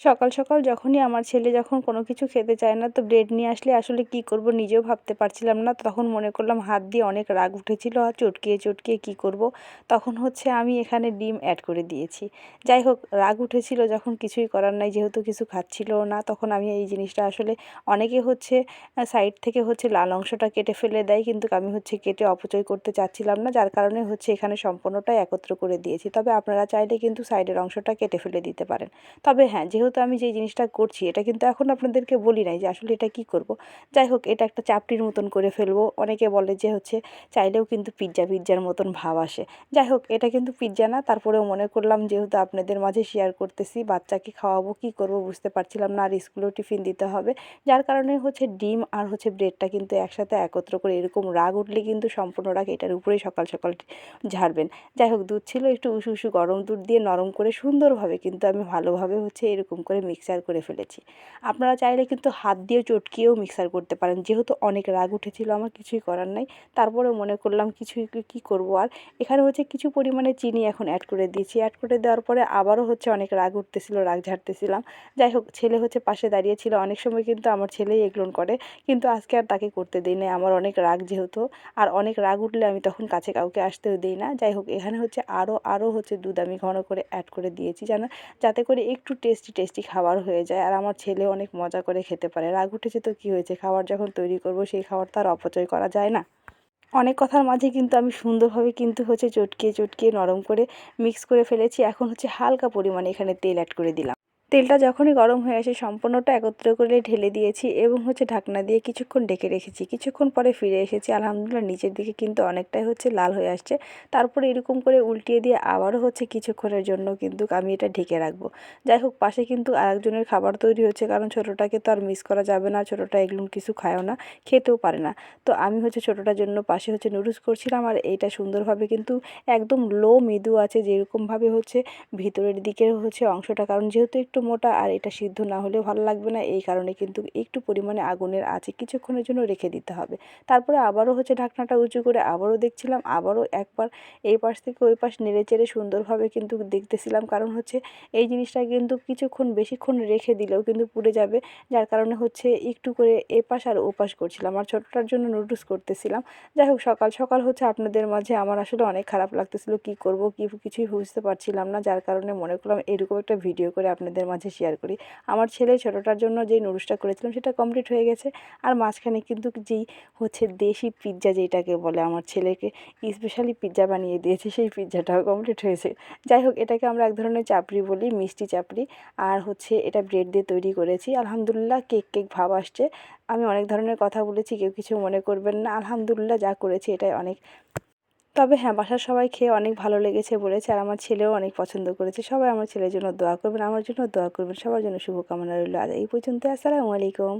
সকাল সকাল যখনই আমার ছেলে যখন কোনো কিছু খেতে চায় না, তো ব্রেড নিয়ে আসলে আসলে কী করব নিজেও ভাবতে পারছিলাম না। তখন মনে করলাম হাত দিয়ে অনেক রাগ উঠেছিল, আর চটকিয়ে চটকিয়ে কী করব? তখন হচ্ছে আমি এখানে ডিম অ্যাড করে দিয়েছি। যাই হোক, রাগ উঠেছিল যখন কিছুই করার নাই, যেহেতু কিছু খাচ্ছিলও না, তখন আমি এই জিনিসটা আসলে অনেকে হচ্ছে সাইড থেকে হচ্ছে লাল অংশটা কেটে ফেলে দেয়, কিন্তু আমি হচ্ছে কেটে অপচয় করতে চাচ্ছিলাম না, যার কারণে হচ্ছে এখানে সম্পূর্ণটাই একত্র করে দিয়েছি। তবে আপনারা চাইলে কিন্তু সাইডের অংশটা কেটে ফেলে দিতে পারেন। তবে হ্যাঁ যেহেতু আমি যেই জিনিসটা করছি, এটা কিন্তু এখন আপনাদেরকে বলি নাই যে আসলে এটা কি করব। যাই হোক, এটা একটা চাপটির মতন করে ফেলব। অনেকে বলে যে হচ্ছে চাইলেও কিন্তু পিৎজা পিৎজার মতন ভাব আসে। যাই হোক, এটা কিন্তু পিৎজা না, তারপরেও মনে করলাম যেহেতু আপনাদের মাঝে শেয়ার করতেছি, বাচ্চাকে খাওয়াবো, কি করব বুঝতে পারছিলাম না, আর স্কুলেও টিফিন দিতে হবে। যার কারণে হচ্ছে ডিম আর হচ্ছে ব্রেডটা কিন্তু একসাথে একত্র করে এরকম রাগ উঠলে কিন্তু সম্পূর্ণ রাগ এটার উপরেই সকাল সকাল ঝাড়বেন। যাই হোক, দুধ ছিল একটু উষু উষু গরম দুধ দিয়ে নরম করে সুন্দরভাবে কিন্তু আমি ভালোভাবে হচ্ছে এরকম এরকম করে মিক্সার করে ফেলেছি। আপনারা চাইলে কিন্তু হাত দিয়ে চটকিয়েও মিক্সার করতে পারেন। যেহেতু অনেক রাগ উঠেছিল, আমার কিছুই করার নাই। তারপরে মনে করলাম কিছুই কী করব? আর এখানে হচ্ছে কিছু পরিমাণে চিনি এখন অ্যাড করে দিয়েছি। অ্যাড করে দেওয়ার পরে আবারও হচ্ছে অনেক রাগ উঠতেছিল, রাগ ঝাড়তেছিলাম। যাই হোক, ছেলে হচ্ছে পাশে দাঁড়িয়েছিল অনেক সময় কিন্তু আমার ছেলেই এগলোন করে। কিন্তু আজকে আর তাকে করতে দিই না আমার অনেক রাগ যেহেতু। আর অনেক রাগ উঠলে আমি তখন কাছে কাউকে আসতেও দিই না। যাই হোক, এখানে হচ্ছে আরও আরও হচ্ছে দুধ আমি ঘন করে অ্যাড করে দিয়েছি। যেন, যাতে করে একটু টেস্টি টেস্টি টেস্টি খাবার হয়ে যায়। আর আমার ছেলে অনেক মজা করে খেতে পারে। রাগ উঠেছে তো কী হয়েছে? খাবার যখন তৈরি করব, সেই খাবার তো আর অপচয় করা যায় না। অনেক কথার মাঝে কিন্তু আমি সুন্দরভাবে কিন্তু হচ্ছে চটকিয়ে চটকিয়ে নরম করে মিক্স করে ফেলেছি। এখন হচ্ছে হালকা পরিমাণে এখানে তেল অ্যাড করে দিলাম। তেলটা যখনই গরম হয়ে আসে, সম্পূর্ণটা একত্র করে ঢেলে দিয়েছি এবং হচ্ছে ঢাকনা দিয়ে কিছুক্ষণ ডেকে রেখেছি। কিছুক্ষণ পরে ফিরে এসেছি। আলহামদুলিল্লাহ নিচের দিকে কিন্তু অনেকটাই হচ্ছে লাল হয়ে আসছে। তারপরে এরকম করে উল্টিয়ে দিয়ে আবারও হচ্ছে কিছুক্ষণের জন্য কিন্তু আমি এটা ঢেকে রাখব। যাই হোক, পাশে কিন্তু আরেকজনের খাবার তৈরি হচ্ছে, কারণ ছোটোটাকে তো আর মিস করা যাবে না। ছোটোটা এগুলো কিছু খায়ও না, খেতেও পারে না। তো আমি হচ্ছে ছোটোটার জন্য পাশে হচ্ছে নুডলস করছিলাম আর এইটা সুন্দরভাবে কিন্তু একদম লো মৃদু আছে। যেরকমভাবে হচ্ছে ভিতরের দিকের হচ্ছে অংশটা, কারণ যেহেতু একটু একটু মোটা আর এটা সিদ্ধ না হলেও ভালো লাগবে না। এই কারণে কিন্তু একটু পরিমাণে আগুনের আছে কিছুক্ষণের জন্য রেখে দিতে হবে। তারপরে আবারও হচ্ছে ঢাকনাটা উঁচু করে আবারও দেখছিলাম, আবারও একবার এই পাশ থেকে ওই পাশ নেড়ে চেড়ে সুন্দরভাবে কিন্তু দেখতেছিলাম। কারণ হচ্ছে এই জিনিসটা কিন্তু কিছুক্ষণ বেশিক্ষণ রেখে দিলেও কিন্তু পুড়ে যাবে। যার কারণে হচ্ছে একটু করে এ পাশ আর ও পাশ করছিলাম। আর ছোটোটার জন্য নুডলস করতেছিলাম। যাই হোক, সকাল সকাল হচ্ছে আপনাদের মাঝে আমার আসলে অনেক খারাপ লাগতেছিল। কি করব, কি কিছুই বুঝতে পারছিলাম না। যার কারণে মনে করলাম এরকম একটা ভিডিও করে আপনাদের মাঝে শেয়ার করি। আমার ছেলে ছোটোটার জন্য যেই নুডলসটা করেছিলাম সেটা কমপ্লিট হয়ে গেছে। আর মাঝখানে কিন্তু যেই হচ্ছে দেশি পিৎজা যেটাকে বলে আমার ছেলেকে স্পেশালি পিৎজা বানিয়ে দিয়েছে, সেই পিৎজাটাও কমপ্লিট হয়েছে। যাই হোক, এটাকে আমরা এক ধরনের চাপড়ি বলি, মিষ্টি চাপড়ি। আর হচ্ছে এটা ব্রেড দিয়ে তৈরি করেছি। আলহামদুলিল্লাহ কেক কেক ভাব আসছে। আমি অনেক ধরনের কথা বলেছি, কেউ কিছু মনে করবেন না। আলহামদুলিল্লাহ যা করেছি এটাই অনেক তবে হ্যাঁ বাসার সবাই খেয়ে অনেক ভালো লেগেছে বলেছে আর আমার ছেলেও অনেক পছন্দ করেছে। সবাই আমার ছেলের জন্য দোয়া করবেন, আমার জন্য দোয়া করবেন, সবার জন্য শুভকামনা রইল। আর এই পর্যন্ত আসসালামু আলাইকুম।